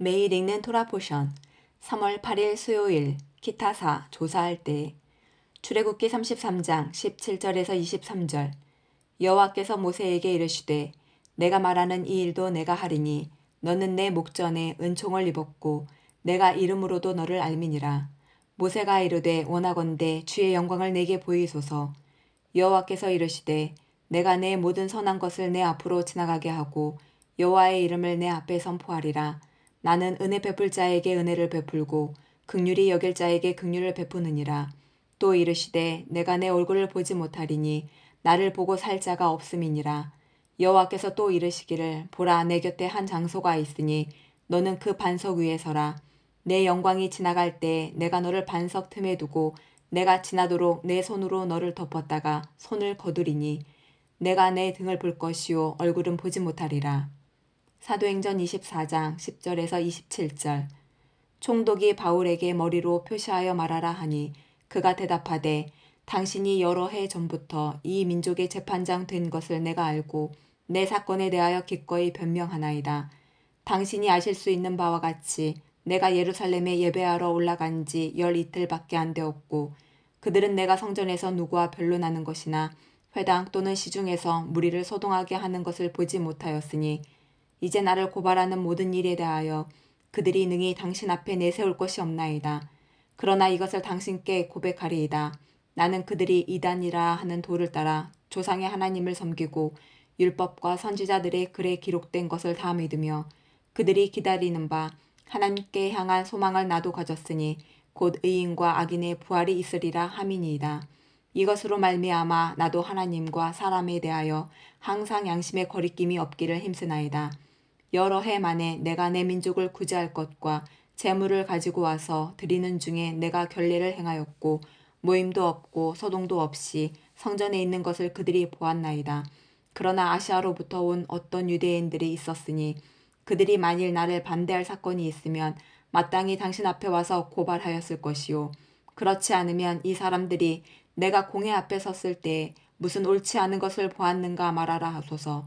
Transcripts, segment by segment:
매일 읽는 토라 포션 3월 8일 수요일 기타사 조사할 때 출애굽기 33장 17절에서 23절 여호와께서 모세에게 이르시되 내가 말하는 이 일도 내가 하리니 너는 내 목전에 은총을 입었고 내가 이름으로도 너를 알미니라. 모세가 이르되 원하건대 주의 영광을 내게 보이소서. 여호와께서 이르시되 내가 내 모든 선한 것을 내 앞으로 지나가게 하고 여호와의 이름을 내 앞에 선포하리라 나는 은혜 베풀 자에게 은혜를 베풀고 극률이 여길 자에게 극률을 베푸느니라. 또 이르시되 내가 내 얼굴을 보지 못하리니 나를 보고 살 자가 없음이니라. 여호와께서 또 이르시기를 보라 내 곁에 한 장소가 있으니 너는 그 반석 위에 서라. 내 영광이 지나갈 때 내가 너를 반석 틈에 두고 내가 지나도록 내 손으로 너를 덮었다가 손을 거두리니 내가 내 등을 볼 것이요 얼굴은 보지 못하리라. 사도행전 24장 10절에서 27절 총독이 바울에게 머리로 표시하여 말하라 하니 그가 대답하되 당신이 여러 해 전부터 이 민족의 재판장 된 것을 내가 알고 내 사건에 대하여 기꺼이 변명하나이다. 당신이 아실 수 있는 바와 같이 내가 예루살렘에 예배하러 올라간 지 열 이틀밖에 안 되었고 그들은 내가 성전에서 누구와 변론하는 것이나 회당 또는 시중에서 무리를 소동하게 하는 것을 보지 못하였으니 이제 나를 고발하는 모든 일에 대하여 그들이 능히 당신 앞에 내세울 것이 없나이다. 그러나 이것을 당신께 고백하리이다. 나는 그들이 이단이라 하는 도를 따라 조상의 하나님을 섬기고 율법과 선지자들의 글에 기록된 것을 다 믿으며 그들이 기다리는 바 하나님께 향한 소망을 나도 가졌으니 곧 의인과 악인의 부활이 있으리라 함이니이다. 이것으로 말미암아 나도 하나님과 사람에 대하여 항상 양심의 거리낌이 없기를 힘쓰나이다. 여러 해 만에 내가 내 민족을 구제할 것과 재물을 가지고 와서 드리는 중에 내가 결례를 행하였고 모임도 없고 소동도 없이 성전에 있는 것을 그들이 보았나이다. 그러나 아시아로부터 온 어떤 유대인들이 있었으니 그들이 만일 나를 반대할 사건이 있으면 마땅히 당신 앞에 와서 고발하였을 것이요. 그렇지 않으면 이 사람들이 내가 공회 앞에 섰을 때 무슨 옳지 않은 것을 보았는가 말하라 하소서.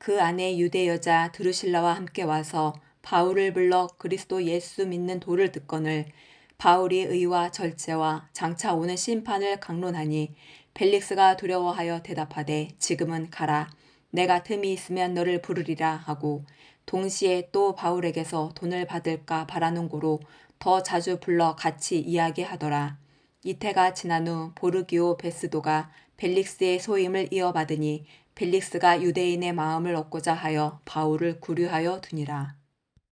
그 안에 유대 여자 드루실라와 함께 와서 바울을 불러 그리스도 예수 믿는 도를 듣거늘 바울이 의와 절제와 장차 오는 심판을 강론하니 벨릭스가 두려워하여 대답하되 지금은 가라 내가 틈이 있으면 너를 부르리라 하고 동시에 또 바울에게서 돈을 받을까 바라는 고로 더 자주 불러 같이 이야기하더라. 이태가 지난 후 보르기오 베스도가 벨릭스의 소임을 이어받으니 벨릭스가 유대인의 마음을 얻고자 하여 바울을 구류하여 두니라.